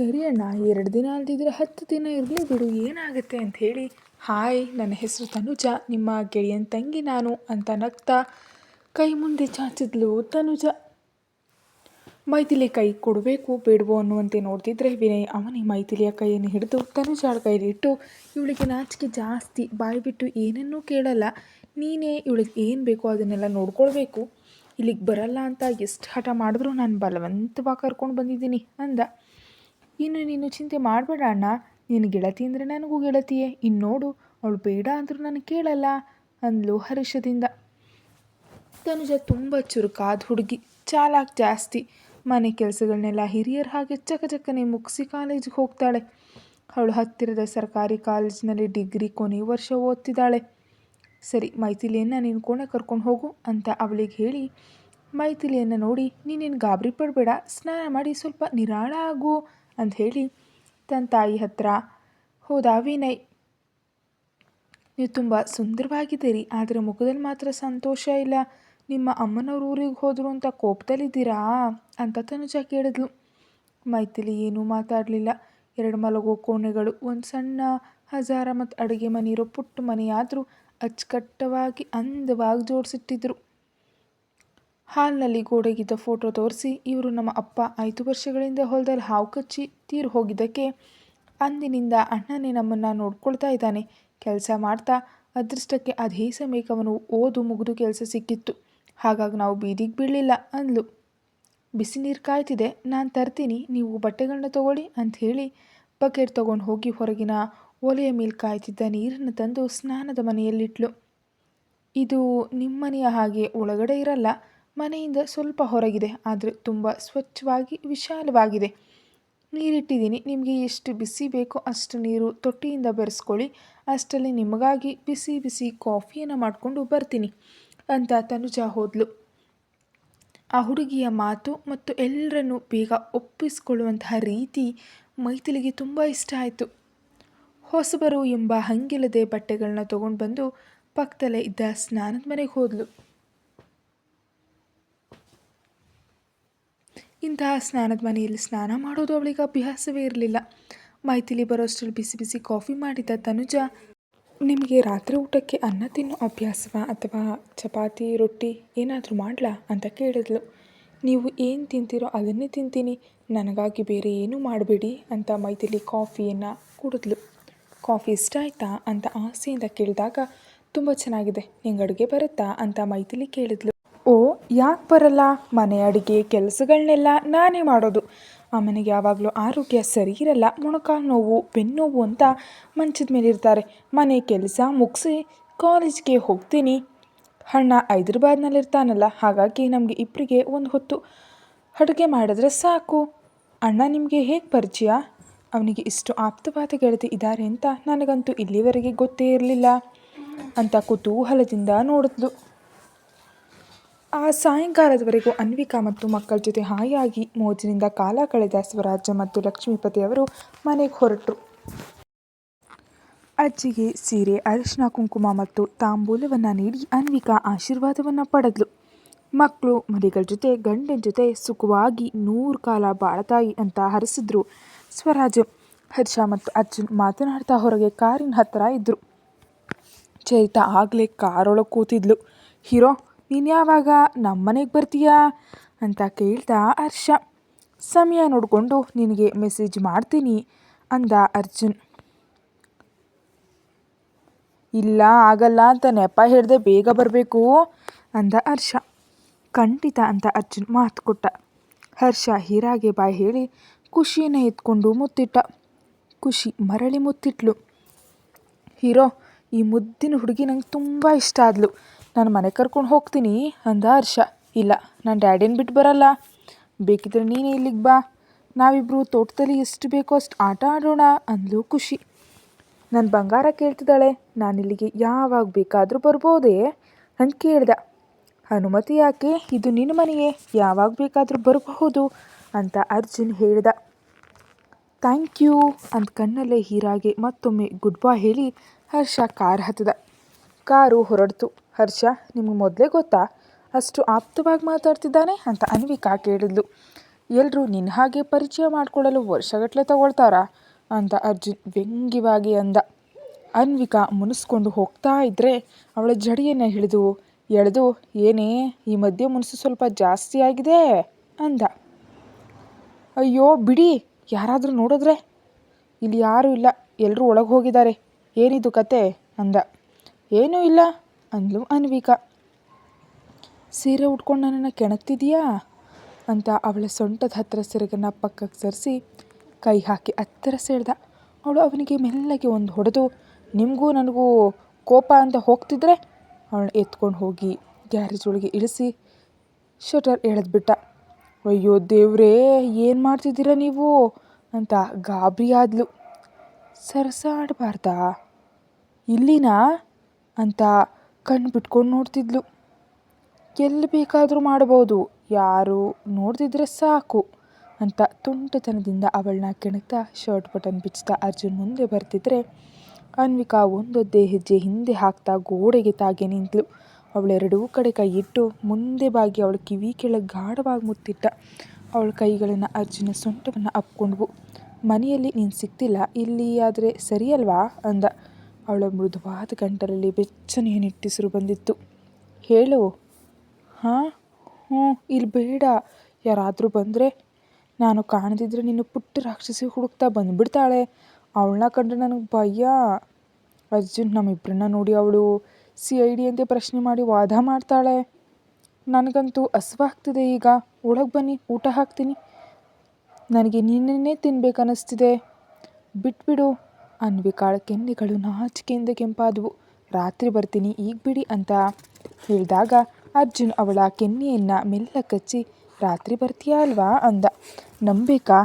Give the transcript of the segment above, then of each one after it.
ಸರಿ ಅಣ್ಣ, ಎರಡು ದಿನ ಅಲ್ದಿದ್ರೆ ಹತ್ತು ದಿನ ಇರಲಿ ಬಿಡು, ಏನಾಗುತ್ತೆ ಅಂತ ಹೇಳಿ. ಹಾಯ್, ನನ್ನ ಹೆಸರು ತನುಜ, ನಿಮ್ಮ ಗೆಳೆಯನ ತಂಗಿ ನಾನು ಅಂತ ನಗ್ತಾ ಕೈ ಮುಂದೆ ಚಾಚಿದ್ಲು ತನುಜ. ಮೈಥಿಲಿ ಕೈ ಕೊಡಬೇಕು, ಬೇಡವೋ ಅನ್ನುವಂತೆ ನೋಡ್ತಿದ್ರೆ ವಿನಯ್ ಅವನಿ ಮೈಥಿಲಿಯ ಕೈಯನ್ನು ಹಿಡಿದು ತನುಜಾಳ ಕೈಲಿಟ್ಟು ಇವಳಿಗೆ ನಾಚಿಕೆ ಜಾಸ್ತಿ ಬಾಯಿ ಬಿಟ್ಟು ಏನನ್ನೂ ಕೇಳಲ್ಲ. ನೀನೇ ಇವಳಿಗೆ ಏನು ಬೇಕೋ ಅದನ್ನೆಲ್ಲ ನೋಡ್ಕೊಳ್ಬೇಕು. ಇಲ್ಲಿಗೆ ಬರಲ್ಲ ಅಂತ, ಎಷ್ಟು ಹಠ ಮಾಡಿದ್ರು ನಾನು ಬಲವಂತವಾಗಿ ಕರ್ಕೊಂಡು ಬಂದಿದ್ದೀನಿ, ಅಂದ. ಇನ್ನು ನೀನು ಚಿಂತೆ ಮಾಡಬೇಡ ಅಣ್ಣ. ನಿನ್ನ ಗೆಳತಿ ಅಂದರೆ ನನಗೂ ಗೆಳತಿಯೇ. ಇನ್ನು ನೋಡು, ಅವಳು ಬೇಡ ಅಂದರೂ ನಾನು ಕೇಳಲ್ಲ ಅಂದ್ಲು ಹರ್ಷದಿಂದ ತನುಜ ತುಂಬ ಚುರುಕಾದ ಹುಡುಗಿ, ಚಾಲಾಕ್ ಜಾಸ್ತಿ. ಮನೆ ಕೆಲಸಗಳನ್ನೆಲ್ಲ ಹಿರಿಯರ ಹಾಗೆ ಚಕಚಕನೆ ಮುಗಿಸಿ ಕಾಲೇಜಿಗೆ ಹೋಗ್ತಾಳೆ. ಅವಳು ಹತ್ತಿರದ ಸರ್ಕಾರಿ ಕಾಲೇಜಿನಲ್ಲಿ ಡಿಗ್ರಿ ಕೊನೆ ವರ್ಷ ಓದ್ತಿದ್ದಾಳೆ. ಸರಿ, ಮೈಥಿಲಿಯನ್ನು ನೀನು ಕೋಣೆ ಕರ್ಕೊಂಡು ಹೋಗು ಅಂತ ಅವಳಿಗೆ ಹೇಳಿ, ಮೈಥಿಲಿಯನ್ನು ನೋಡಿ, ನೀನೇನು ಗಾಬರಿ ಪಡಬೇಡ, ಸ್ನಾನ ಮಾಡಿ ಸ್ವಲ್ಪ ನಿರಾಳ ಆಗು. ಅಂತ ಹೇಳಿ ತನ್ನ ತಾಯಿ ಹತ್ರ, ಹೋದ ವಿನಯ್? ನೀವು ತುಂಬ ಸುಂದರವಾಗಿದ್ದೀರಿ, ಆದರೆ ಮುಖದಲ್ಲಿ ಮಾತ್ರ ಸಂತೋಷ ಇಲ್ಲ. ನಿಮ್ಮ ಅಮ್ಮನವ್ರ ಊರಿಗೆ ಹೋದರು ಅಂತ ಕೋಪದಲ್ಲಿದ್ದೀರಾ? ಅಂತ ತನುಜ ಕೇಳಿದ್ಲು. ಮೈಥಿಲಿ ಏನೂ ಮಾತಾಡಲಿಲ್ಲ. ಎರಡು ಮಲಗೋ ಕೋಣೆಗಳು, ಒಂದು ಸಣ್ಣ ಹಜಾರ ಮತ್ತು ಅಡುಗೆ ಮನೆ ಇರೋ ಪುಟ್ಟ ಮನೆಯಾದರೂ ಅಚ್ಚುಕಟ್ಟವಾಗಿ ಅಂದವಾಗಿ ಜೋಡಿಸಿಟ್ಟಿದ್ರು. ಹಾಲ್ನಲ್ಲಿ ಗೋಡೆಗಿದ್ದ ಫೋಟೋ ತೋರಿಸಿ, ಇವರು ನಮ್ಮ ಅಪ್ಪ. ಐದು ವರ್ಷಗಳಿಂದ ಹೊಲದಲ್ಲಿ ಹಾವು ಕಚ್ಚಿ ತೀರು ಹೋಗಿದ್ದಕ್ಕೆ ಅಂದಿನಿಂದ ಅಣ್ಣನೇ ನಮ್ಮನ್ನು ನೋಡ್ಕೊಳ್ತಾ ಇದ್ದಾನೆ. ಕೆಲಸ ಮಾಡ್ತಾ, ಅದೃಷ್ಟಕ್ಕೆ ಅದೇ ಸಮಯಕ್ಕೆ ಓದು ಮುಗಿದು ಕೆಲಸ ಸಿಕ್ಕಿತ್ತು. ಹಾಗಾಗಿ ನಾವು ಬೀದಿಗೆ ಬೀಳಲಿಲ್ಲ, ಅಂದ್ಲು. ಬಿಸಿ ನೀರು ಕಾಯ್ತಿದೆ. ನಾನು ತರ್ತೀನಿ. ನೀವು ಬಟ್ಟೆಗಳನ್ನ ತಗೊಳ್ಳಿ, ಅಂತ ಹೇಳಿ ಬಕೆಟ್ ತೊಗೊಂಡು ಹೋಗಿ ಹೊರಗಿನ ಒಲೆಯ ಮೇಲೆ ಕಾಯ್ತಿದ್ದ ನೀರನ್ನು ತಂದು ಸ್ನಾನದ ಮನೆಯಲ್ಲಿಟ್ಲು. ಇದು ನಿಮ್ಮನೆಯ ಹಾಗೆ ಒಳಗಡೆ ಇರಲ್ಲ. ಮನೆಯಿಂದ ಸ್ವಲ್ಪ ಹೊರಗಿದೆ, ಆದರೆ ತುಂಬ ಸ್ವಚ್ಛವಾಗಿ ವಿಶಾಲವಾಗಿದೆ. ನೀರಿಟ್ಟಿದ್ದೀನಿ. ನಿಮಗೆ ಎಷ್ಟು ಬಿಸಿ ಬೇಕೋ ಅಷ್ಟು ನೀರು ತೊಟ್ಟಿಯಿಂದ ಬೆರೆಸ್ಕೊಳ್ಳಿ. ಅಷ್ಟರಲ್ಲಿ ನಿಮಗಾಗಿ ಬಿಸಿ ಬಿಸಿ ಕಾಫಿಯನ್ನು ಮಾಡಿಕೊಂಡು ಬರ್ತೀನಿ, ಅಂತ ತನುಜ ಹೋದ್ಲು. ಆ ಹುಡುಗಿಯ ಮಾತು ಮತ್ತು ಎಲ್ಲರನ್ನು ಬೇಗ ಒಪ್ಪಿಸಿಕೊಳ್ಳುವಂತಹ ರೀತಿ ಮೈಥಿಲಿಗೆ ತುಂಬ ಇಷ್ಟ ಆಯಿತು. ಹೊಸಬರು ಎಂಬ ಹಂಗಿಲ್ಲದೆ ಬಟ್ಟೆಗಳನ್ನ ತೊಗೊಂಡು ಬಂದು ಪಕ್ಕದಲ್ಲೇ ಇದ್ದ ಸ್ನಾನದ ಮನೆಗೆ ಹೋದ್ಲು. ಇಂತಹ ಸ್ನಾನದ ಮನೆಯಲ್ಲಿ ಸ್ನಾನ ಮಾಡೋದು ಅವಳಿಗೆ ಅಭ್ಯಾಸವೇ ಇರಲಿಲ್ಲ. ಮೈಥಿಲಿ ಬರೋಷ್ಟರಲ್ಲಿ ಬಿಸಿ ಬಿಸಿ ಕಾಫಿ ಮಾಡಿದ್ದ ತನುಜ, ನಿಮಗೆ ರಾತ್ರಿ ಊಟಕ್ಕೆ ಅನ್ನ ತಿನ್ನೋ ಅಭ್ಯಾಸವ ಅಥವಾ ಚಪಾತಿ, ರೊಟ್ಟಿ ಏನಾದರೂ ಮಾಡಲಾ? ಅಂತ ಕೇಳಿದ್ಲು. ನೀವು ಏನು ತಿಂತೀರೋ ಅದನ್ನೇ ತಿಂತೀನಿ. ನನಗಾಗಿ ಬೇರೆ ಏನೂ ಮಾಡಬೇಡಿ ಅಂತ ಮೈಥಿಲಿ ಕಾಫಿಯನ್ನು ಕುಡಿದ್ಲು. ಕಾಫಿ ಇಷ್ಟ ಆಯ್ತಾ? ಅಂತ ಆಸೆಯಿಂದ ಕೇಳಿದಾಗ, ತುಂಬ ಚೆನ್ನಾಗಿದೆ. ನಿಂಗೆ ಅಡುಗೆ ಬರುತ್ತಾ? ಅಂತ ಮೈಥಿಲಿ ಕೇಳಿದ್ಲು. ಓ, ಯಾಕೆ ಬರಲ್ಲ? ಮನೆ ಅಡುಗೆ ಕೆಲಸಗಳನ್ನೆಲ್ಲ ನಾನೇ ಮಾಡೋದು. ಅಮ್ಮನಿಗೆ ಯಾವಾಗಲೂ ಆರೋಗ್ಯ ಸರಿ ಇರಲ್ಲ. ಮೊಣಕಾಲು ನೋವು ಬೆನ್ನೋವು ಅಂತ ಮಂಚದ ಮೇಲೆ ಇರ್ತಾರೆ. ಮನೆ ಕೆಲಸ ಮುಗಿಸಿ ಕಾಲೇಜ್ಗೆ ಹೋಗ್ತೀನಿ. ಅಣ್ಣ ಹೈದ್ರಾಬಾದ್ನಲ್ಲಿರ್ತಾನಲ್ಲ ಹಾಗಾಗಿ ನಮಗೆ ಇಬ್ಬರಿಗೆ ಒಂದು ಹೊತ್ತು. ಅಡುಗೆ ಮಾಡಿದ್ರೆ ಸಾಕು. ಅಣ್ಣ ನಿಮಗೆ ಹೇಗೆ ಪರಿಚಯ? ಅವನಿಗೆ ಇಷ್ಟು ಆಪ್ತವಾದ ಗೆಳತಿ ಇದ್ದಾರೆ ಅಂತ ನನಗಂತೂ ಇಲ್ಲಿವರೆಗೆ ಗೊತ್ತೇ ಇರಲಿಲ್ಲ ಅಂತ ಕುತೂಹಲದಿಂದ ನೋಡಿದ್ಲು. ಆ ಸಾಯಂಕಾಲದವರೆಗೂ ಅನ್ವಿಕಾ ಮತ್ತು ಮಕ್ಕಳ ಜೊತೆ ಹಾಯಾಗಿ ಮೋಜಿನಿಂದ ಕಾಲ ಕಳೆದ ಸ್ವರಾಜ್ಯ ಮತ್ತು ಲಕ್ಷ್ಮೀಪತಿಯವರು ಮನೆಗೆ ಹೊರಟರು. ಅಜ್ಜಿಗೆ ಸೀರೆ, ಅರಿಶಿನ, ಕುಂಕುಮ ಮತ್ತು ತಾಂಬೂಲವನ್ನು ನೀಡಿ ಅನ್ವಿಕಾ ಆಶೀರ್ವಾದವನ್ನು ಪಡೆದ್ಲು. ಮಕ್ಕಳು ಮರಿಗಳ ಜೊತೆ, ಗಂಡನ ಜೊತೆ ಸುಖವಾಗಿ ನೂರು ಕಾಲ ಬಾಳತಾಯಿ ಅಂತ ಹರಿಸಿದ್ರು ಸ್ವರಾಜ್. ಹರ್ಷ ಮತ್ತು ಅರ್ಜುನ್ ಮಾತನಾಡ್ತಾ ಹೊರಗೆ ಕಾರಿನ ಹತ್ತಿರ ಇದ್ದರು ಚರಿತಾ ಆಗಲೇ ಕಾರೊಳಗೆ ಕೂತಿದ್ಲು. ಹೀರೋ ನೀನು ಯಾವಾಗ ನಮ್ಮ ಮನೆಗೆ ಬರ್ತೀಯಾ ಅಂತ ಕೇಳ್ತಾ ಹರ್ಷ. ಸಮಯ ನೋಡಿಕೊಂಡು ನಿನಗೆ ಮೆಸೇಜ್ ಮಾಡ್ತೀನಿ ಅಂದ ಅರ್ಜುನ್. ಇಲ್ಲ, ಆಗಲ್ಲ ಅಂತ ನೆಪ ಹಿಡ್ದೆ ಬೇಗ ಬರಬೇಕು ಅಂದ ಹರ್ಷ. ಖಂಡಿತ ಅಂತ ಅರ್ಜುನ್ ಮಾತು ಕೊಟ್ಟ. ಹರ್ಷ ಹೀರಾಗೆ ಬಾಯಿ ಹೇಳಿ ಖುಷಿನ ಎತ್ಕೊಂಡು ಮುತ್ತಿಟ್ಟ. ಖುಷಿ ಮರಳಿ ಮುತ್ತಿಟ್ಲು. ಹೀರೋ, ಈ ಮುದ್ದಿನ ಹುಡುಗಿ ನಂಗೆ ತುಂಬ ಇಷ್ಟ ಆದ್ಲು. ನಾನು ಮನೆ ಕರ್ಕೊಂಡು ಹೋಗ್ತೀನಿ ಅಂದ ಹರ್ಷ. ಇಲ್ಲ, ನಾನು ಡ್ಯಾಡಿನ ಬಿಟ್ಟು ಬರಲ್ಲ. ಬೇಕಿದ್ರೆ ನೀನೇ ಇಲ್ಲಿಗೆ ಬಾ. ನಾವಿಬ್ಬರು ತೋಟದಲ್ಲಿ ಎಷ್ಟು ಬೇಕೋ ಅಷ್ಟು ಆಟ ಆಡೋಣ ಅಂದ್ಲು ಖುಷಿ. ನನ್ನ ಬಂಗಾರ ಕೇಳ್ತಿದ್ದಾಳೆ, ನಾನು ಇಲ್ಲಿಗೆ ಯಾವಾಗ ಬೇಕಾದರೂ ಬರ್ಬೋದೇ ಅಂತ ಕೇಳ್ದೆ. ಅನುಮತಿ ಯಾಕೆ, ಇದು ನಿನ್ನ ಮನೆಯೇ, ಯಾವಾಗ ಬೇಕಾದರೂ ಬರಬಹುದು ಅಂತ ಅರ್ಜುನ್ ಹೇಳ್ದ. ಥ್ಯಾಂಕ್ ಯು ಅಂತ ಕಣ್ಣಲ್ಲೇ ಹೀರಾಗೆ ಮತ್ತೊಮ್ಮೆ ಗುಡ್ ಬಾಯ್ ಹೇಳಿ ಹರ್ಷ ಕಾರ್ ಹತ್ತದ ಕಾರು ಹೊರಡ್ತು. ಹರ್ಷ, ನಿಮಗೆ ಮೊದಲೇ ಗೊತ್ತಾ? ಅಷ್ಟು ಆಪ್ತವಾಗಿ ಮಾತಾಡ್ತಿದ್ದಾನೆ? ಅಂತ ಅನ್ವಿಕಾ ಕೇಳಿದ್ಲು. ಎಲ್ಲರೂ ನಿನ್ನ ಹಾಗೆ ಪರಿಚಯ ಮಾಡಿಕೊಳ್ಳಲು ವರ್ಷಗಟ್ಟಲೆ ತಗೊಳ್ತಾರಾ? ಅಂತ ಅರ್ಜುನ್ ವ್ಯಂಗ್ಯವಾಗಿ ಅಂದ. ಅನ್ವಿಕಾ ಮುನಿಸ್ಕೊಂಡು ಹೋಗ್ತಾ ಇದ್ದರೆ ಅವಳ ಜಡಿಯನ್ನು ಹಿಡಿದು, ಎಳೆದು, ಏನೇ, ಈ ಮಧ್ಯೆ ಮುನಿಸು ಸ್ವಲ್ಪ ಜಾಸ್ತಿ ಆಗಿದೆ? ಅಂದ. ಅಯ್ಯೋ, ಬಿಡಿ, ಯಾರಾದರೂ ನೋಡಿದ್ರೆ? ಇಲ್ಲಿ ಯಾರೂ ಇಲ್ಲ ಎಲ್ಲರೂ ಒಳಗೆ ಹೋಗಿದ್ದಾರೆ. ಏನಿದು ಕತೆ? ಅಂದ. ಏನೂ ಇಲ್ಲ ಅಂದ್ಲು, ಅನ್ವಿಕಾ, ಸೀರೆ ಉಟ್ಕೊಂಡು ನನ್ನನ್ನು ಕೆಣಕ್ತಿದೀಯಾ? ಅಂತ ಅವಳ ಸೊಂಟದ ಹತ್ತಿರ ಸೆರಗನ್ನು ಪಕ್ಕಕ್ಕೆ ಸರಿಸಿ ಕೈ ಹಾಕಿ ಹತ್ತಿರ ಸೇಳ್ದ. ಅವಳು ಅವನಿಗೆ ಮೆಲ್ಲಗೆ ಒಂದು ಹೊಡೆದು, ನಿಮಗೂ ನನಗೂ ಕೋಪ ಅಂತ ಹೋಗ್ತಿದ್ರೆ? ಅವಳನ್ನ ಎತ್ಕೊಂಡು ಹೋಗಿ ಗ್ಯಾರೇಜ್ ಒಳಗೆ ಇಳಿಸಿ ಶಟರ್ ಎಳೆದ್ಬಿಟ್ಟ. ಅಯ್ಯೋ ದೇವ್ರೇ, ಏನು ಮಾಡ್ತಿದ್ದೀರಾ ನೀವು? ಅಂತ ಗಾಬರಿ ಆದ್ಲು. ಸರಸಾಡಬಾರ್ದಾ? ಇಲ್ಲಿನಾ? ಅಂತ ಕಣ್ಣು ಬಿಟ್ಕೊಂಡು ನೋಡ್ತಿದ್ಲು. ಎಲ್ಲಿ ಬೇಕಾದರೂ ಮಾಡಬಹುದು. ಯಾರು ನೋಡ್ತಿದ್ರೆ ಸಾಕು ಅಂತ ತುಂಟತನದಿಂದ ಅವಳನ್ನ ಕೆಣಕ್ತಾ ಶರ್ಟ್ ಬಟನ್ ಬಿಚ್ಚುತ್ತಾ ಅರ್ಜುನ್ ಮುಂದೆ ಬರ್ತಿದ್ರೆ ಅನ್ವಿಕಾ ಒಂದೊದ್ದೇ ಹೆಜ್ಜೆ ಹಿಂದೆ ಹಾಕ್ತಾ ಗೋಡೆಗೆ ತಾಗಿ ನಿಂತಳು ಅವಳೆರಡೂ ಕಡೆ ಕೈ ಇಟ್ಟು ಮುಂದೆ ಬಾಗಿ ಅವಳ ಕಿವಿ ಕೆಳಗೆ ಗಾಢವಾಗಿ ಮುತ್ತಿಟ್ಟ. ಅವಳ ಕೈಗಳನ್ನು ಅರ್ಜುನ ಸೊಂಟವನ್ನು ಅಪ್ಕೊಂಡ್ವು. ಮನೆಯಲ್ಲಿ ನೀನು ಸಿಕ್ತಿಲ್ಲ, ಇಲ್ಲಿ ಆದರೆ ಸರಿಯಲ್ವಾ? ಅಂದ. ಅವಳ ಮೃದುವಾದ ಗಂಟಲಲ್ಲಿ ಬೆಚ್ಚನೆಯ ನಿಟ್ಟಿಸಿರು ಬಂದಿತ್ತು. ಹೇಳು. ಹಾಂ? ಹ್ಞೂ ಇಲ್ಲಿ ಬೇಡ. ಯಾರಾದರೂ ಬಂದರೆ ನಾನು ಕಾಣದಿದ್ದರೆ ನಿನ್ನ ಪುಟ್ಟ ರಾಕ್ಷಸಿ ಹುಡುಕ್ತಾ ಬಂದುಬಿಡ್ತಾಳೆ. ಅವಳನ್ನ ಕಂಡ್ರೆ ನನಗೆ ಭಯ. ಅರ್ಜುನ್ ನಮ್ಮಿಬ್ಬರನ್ನ ನೋಡಿ ಅವಳು ಸಿ ಐ ಡಿ ಅಂತೆ ಪ್ರಶ್ನೆ ಮಾಡಿ ವಾದ ಮಾಡ್ತಾಳೆ. ನನಗಂತೂ ಹಸ್ವಾಗ್ತಿದೆ ಈಗ. ಒಳಗೆ ಬನ್ನಿ, ಊಟ ಹಾಕ್ತೀನಿ. ನನಗೆ ನಿನ್ನನ್ನೇ ತಿನ್ಬೇಕನ್ನಿಸ್ತಿದೆ. ಬಿಟ್ಬಿಡು. ಅನ್ವಿಕಾಳ ಕೆನ್ನೆಗಳು ನಾಚಿಕೆಯಿಂದ ಕೆಂಪಾದವು. ರಾತ್ರಿ ಬರ್ತೀನಿ, ಈಗ ಬಿಡಿ ಅಂತ ಹೇಳಿದಾಗ ಅರ್ಜುನ್ ಅವಳ ಕೆನ್ನೆಯನ್ನು ಮೆಲ್ಲ ಕಚ್ಚಿ, ರಾತ್ರಿ ಬರ್ತೀಯಾ ಅಲ್ವಾ? ಅಂದ. ನಂಬಿಕಾ?